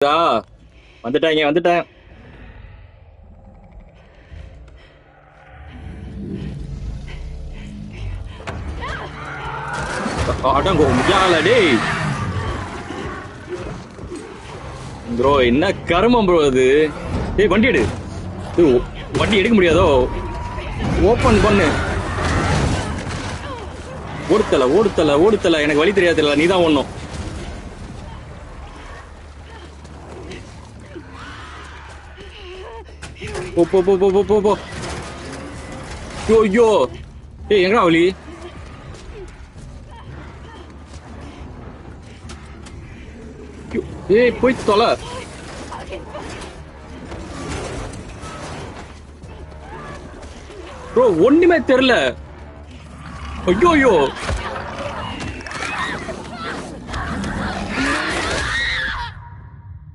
வந்துட்டேன் வந்துட்டாங்க வந்துட்டேன். அடங்கோ முடியால டேய். ப்ரோ என்ன கருமம் ப்ரோ அது? டேய் வண்டி எடு. வண்டி எடுக்க முடியாதோ? ஓபன் பண்ணு. ஓடுத்தல ஓடுத்தல ஓடுத்தல. எனக்கு வழி தெரியாதுல்ல நீ தான் ஒண்ணும் போ போ போ போ போ போ போ ஐயோ ஐயோ ஏய் எங்கடா வழி ஏய் போய் தொலை ப்ரோ ஒண்ணுமே தெரியல. ஐயோ ஐயோ.